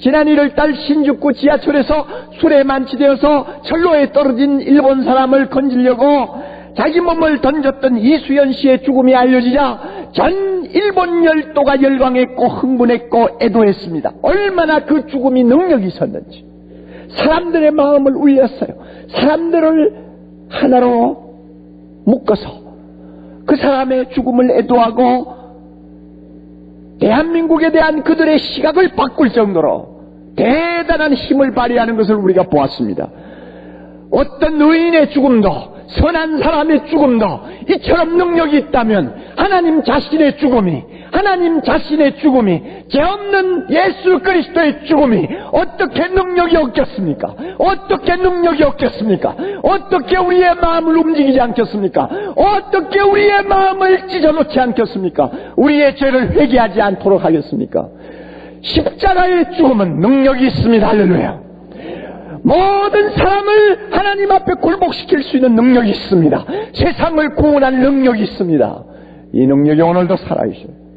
지난 1월달 신주쿠 지하철에서 술에 만취되어서 철로에 떨어진 일본 사람을 건지려고 자기 몸을 던졌던 이수연 씨의 죽음이 알려지자 전 일본 열도가 열광했고 흥분했고 애도했습니다. 얼마나 그 죽음이 능력이 있었는지. 사람들의 마음을 울렸어요. 사람들을 하나로 묶어서 그 사람의 죽음을 애도하고 대한민국에 대한 그들의 시각을 바꿀 정도로 대단한 힘을 발휘하는 것을 우리가 보았습니다. 어떤 의인의 죽음도 선한 사람의 죽음도 이처럼 능력이 있다면 하나님 자신의 죽음이 하나님 자신의 죽음이 죄 없는 예수 그리스도의 죽음이 어떻게 능력이 없겠습니까? 어떻게 능력이 없겠습니까? 어떻게 우리의 마음을 움직이지 않겠습니까? 어떻게 우리의 마음을 찢어놓지 않겠습니까? 우리의 죄를 회개하지 않도록 하겠습니까? 십자가의 죽음은 능력이 있습니다. 할렐루야. 모든 사람을 하나님 앞에 굴복시킬 수 있는 능력이 있습니다. 세상을 구원할 능력이 있습니다. 이 능력이 오늘도 살아있어요.